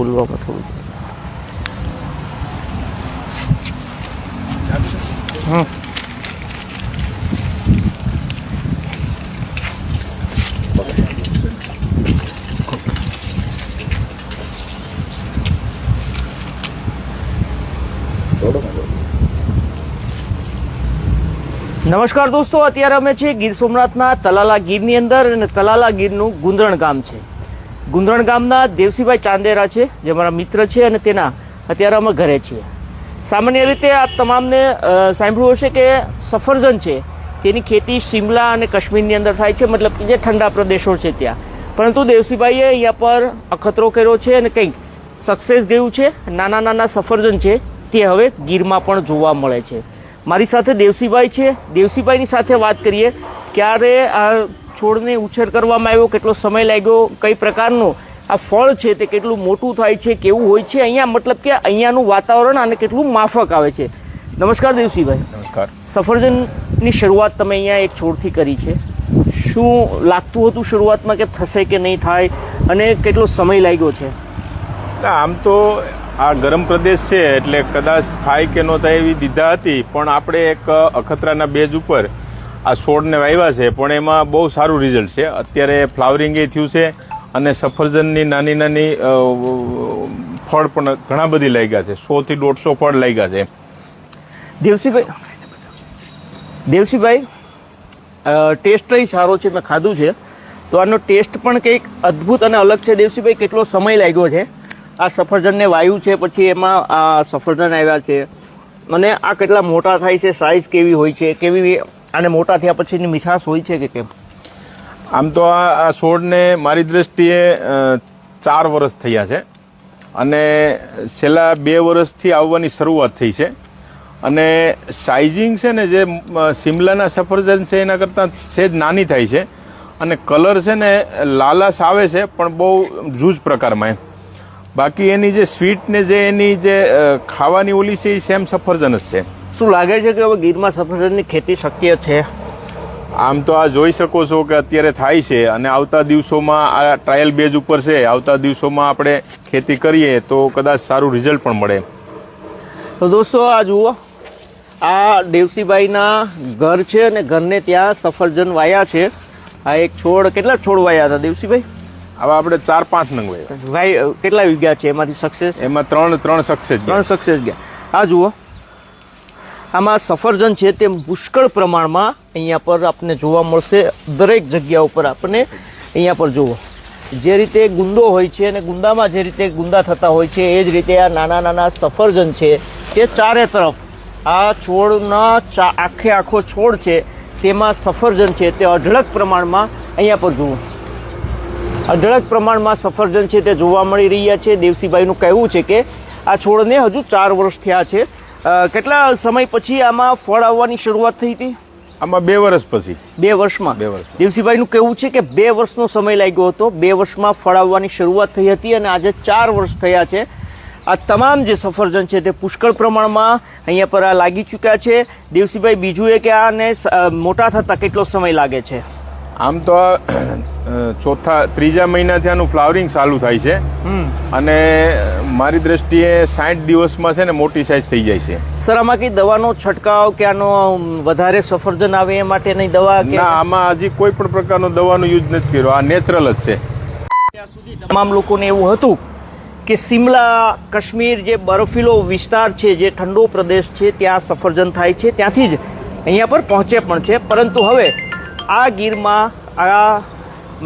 બોલવામાં થોડું હમ નમસ્કાર દોસ્તો, અત્યારે અમે છીએ ગીર સોમનાથના તલાલા ગીરની અંદર અને તલાલા ગીરનું ગુંદરણ ગામ છે. ગુંદરણ ગામના દેવસીભાઈ ચાંદેરા છે, જે મારા મિત્ર છે અને તેના અત્યારે અમે ઘરે છીએ સામાન્ય રીતે આ તમામને સાંભળ્યું હશે કે સફરજન છે. તેની ખેતી શિમલા અને કાશ્મીરની અંદર થાય છે, મતલબ કે જે ઠંડા પ્રદેશો છે ત્યાં. પરંતુ દેવસીભાઈએ અહીંયા પર અખતરો કર્યો છે અને કંઈક સક્સેસ ગયું છે, નાના નાના સફરજન છે, તે હવે ગીરમાં પણ જોવા મળે છે. મારી સાથે દેવસીભાઈ છે. દેવસીભાઈની સાથે વાત કરીએ. ક્યારે આ છોડને ઉછેર કરવામાં આવ્યો કેટલો સમય લાગ્યો કઈ પ્રકારનું આ ફળ છે તે કેટલું મોટું થાય છે કેવું હોય છે અહીંયા મતલબ કે અહીંયાનું વાતાવરણ અને કેટલું માફક આવે છે. નમસ્કાર દેવસિંહભાઈ નમસ્કાર. સફરજનની શરૂઆત તમે અહીંયા એક છોડથી કરી છે. શું લાગતું હતું શરૂઆતમાં કે થશે કે નહીં થાય અને કેટલો સમય લાગ્યો છે? આમ તો આ ગરમ પ્રદેશ છે એટલે કદાચ થાય કે ન થાય એવી દીધા હતી પણ આપણે એક અખતરાના બેજ ઉપર આ છોડને વાવ્યા છે, પણ એમાં બહુ સારું રિઝલ્ટ છે. અત્યારે ફ્લાવરિંગ એ થયું છે અને સફરજનની નાની નાની ફળ પણ ઘણા બધી લાગ્યા છે. સો થી દોઢસો ફળ લાગ્યા છે. દેવસીભાઈ દેવસીભાઈ ટેસ્ટ સારો છે, મેં ખાધું છે. તો આનો ટેસ્ટ પણ કંઈક અદ્ભુત અને અલગ છે. દેવસીભાઈ, કેટલો સમય લાગ્યો છે? આ સફરજનને વાયુ છે, પછી એમાં આ સફરજન આવ્યા છે. અને આ કેટલા મોટા થાય છે સાઇઝ કેવી હોય છે, કેવી આને મોટા થયા પછીની મીઠાશ હોય છે કે કેમ? આમ તો આ છોડને મારી દ્રષ્ટિએ ચાર વર્ષ થયા છે. અને છેલ્લા બે વર્ષથી આવવાની શરૂઆત થઈ છે. અને સાઇઝિંગ છે ને, જે સિમલાના સફરજન છે, એના કરતાં સેજ નાની થાય છે. અને કલર છે ને, લાલાશ આવે છે, પણ બહુ જૂજ પ્રકારમાં એમ. બાકી એની જે સ્વીટ ને જે એની જે ખાવાની ઓલી છે, એ સેમ સફરજન જ છે. શું લાગે છે કે હવે ગીરમાં સફરજનની ખેતી શક્ય છે? આમ તો આ જોઈ શકો છો કે અત્યારે થાય છે અને આવતા દિવસોમાં આ ટ્રાયલ બેઝ ઉપર છે. આવતા દિવસોમાં આપણે ખેતી કરીએ તો કદાચ સારું રિઝલ્ટ પણ મળે. તો દોસ્તો આ જુઓ. આ દેવસીભાઈના ઘર છે અને ઘરને ત્યાં સફરજન વાયા છે. આ એક છોડ કેટલા છોડ વાયા હતા દેવસીભાઈ આવા આપણે ચાર પાંચ નંગ. વાય. કેટલા વીઘા છે? એમાંથી સક્સેસ એમાં ત્રણ ત્રણ સક્સેસ ત્રણ સક્સેસ ગયા. આ જુઓ. આમાં સફરજન છે તે પુષ્કળ પ્રમાણમાં અહીંયા પર આપને જોવા મળશે. દરેક જગ્યા ઉપર આપણને અહીંયા પર જુઓ. જે રીતે ગુંદો હોય છે અને ગુંદામાં જે રીતે ગુંદા થતા હોય છે, એ જ રીતે આ નાના નાના સફરજન છે તે ચારે તરફ આ છોડના ચા- આખે આખો છોડ છે તેમાં સફરજન છે તે અઢળક પ્રમાણમાં અહીંયા પર જુઓ. અઢળક પ્રમાણમાં સફરજન છે તે જોવા મળી રહ્યા છે. દેવસીભાઈનું કહેવું છે કે આ છોડને હજુ ચાર વર્ષ થયા છે. કેટલા સમય પછી આમાં ફળ આવવાની શરૂઆત થઈ હતી? આમાં બે વર્ષ પછી. બે વર્ષમાં? બે વર્ષ દેવસીભાઈનું કહેવું છે કે બે વર્ષનો સમય લાગ્યો હતો. બે વર્ષમાં ફળ આવવાની શરૂઆત થઈ હતી અને આજે ચાર વર્ષ થયા છે. આ તમામ જે સફરજન છે તે પુષ્કળ પ્રમાણમાં અહીંયા પર આ લાગી ચૂક્યા છે. દેવસીભાઈ બીજું એ કે આને મોટા થતા કેટલો સમય લાગે છે? આમ તો ચોથા ત્રીજા મહિનાથી આનું ફ્લાવરિંગ ચાલુ થાય છે. અને મારી દ્રષ્ટિએ સાઠ દિવસમાં છે ને મોટી સાઈઝ થઈ જાય છે. સર આમાં કઈ દવાનો છંટકાવ કે આનો વધારે સફરજન આવે એ માટેની દવા કે આમાં હજી કોઈ પણ પ્રકારનો દવાનો યુઝ નથી કર્યો. આ નેચરલ જ છે. તમામ લોકોને એવું હતું કે સિમલા કાશ્મીર જે બરફીલો વિસ્તાર છે જે ઠંડો પ્રદેશ છે ત્યાં સફરજન થાય છે. ત્યાંથી જ અહીંયા પર પહોંચે પણ છે. પરંતુ હવે આ ગીરમાં આ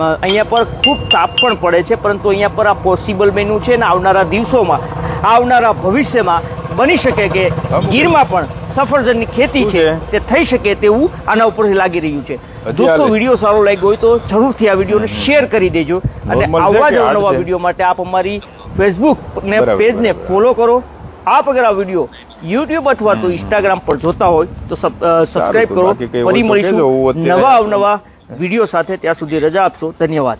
અહીંયા પર ખૂબ તાપ પણ પડે છે પરંતુ અહીંયા પર આ પોસિબલ બન્યું છે ને આવનારા દિવસોમાં આવનારા ભવિષ્યમાં બની શકે કે ગીરમાં પણ સફરજનની ખેતી છે તે થઈ શકે તેવું આના ઉપરથી લાગી રહ્યું છે. દોસ્તો વીડિયો સારો લાગ્યો હોય તો જરૂરથી આ વિડીયોને શેર કરી દેજો. અને આવા જ નવા વીડિયો માટે આપ અમારી ફેસબુક ને પેજને ફોલો કરો. આપ અગર આ વીડિયો યુટ્યુબ અથવા તો ઇન્સ્ટાગ્રામ પર જોતા હોય તો સબસ્ક્રાઇબ કરો. ફરી મળીશું નવા અવનવા વીડિયો સાથે. ત્યાં સુધી રજા આપશો. ધન્યવાદ.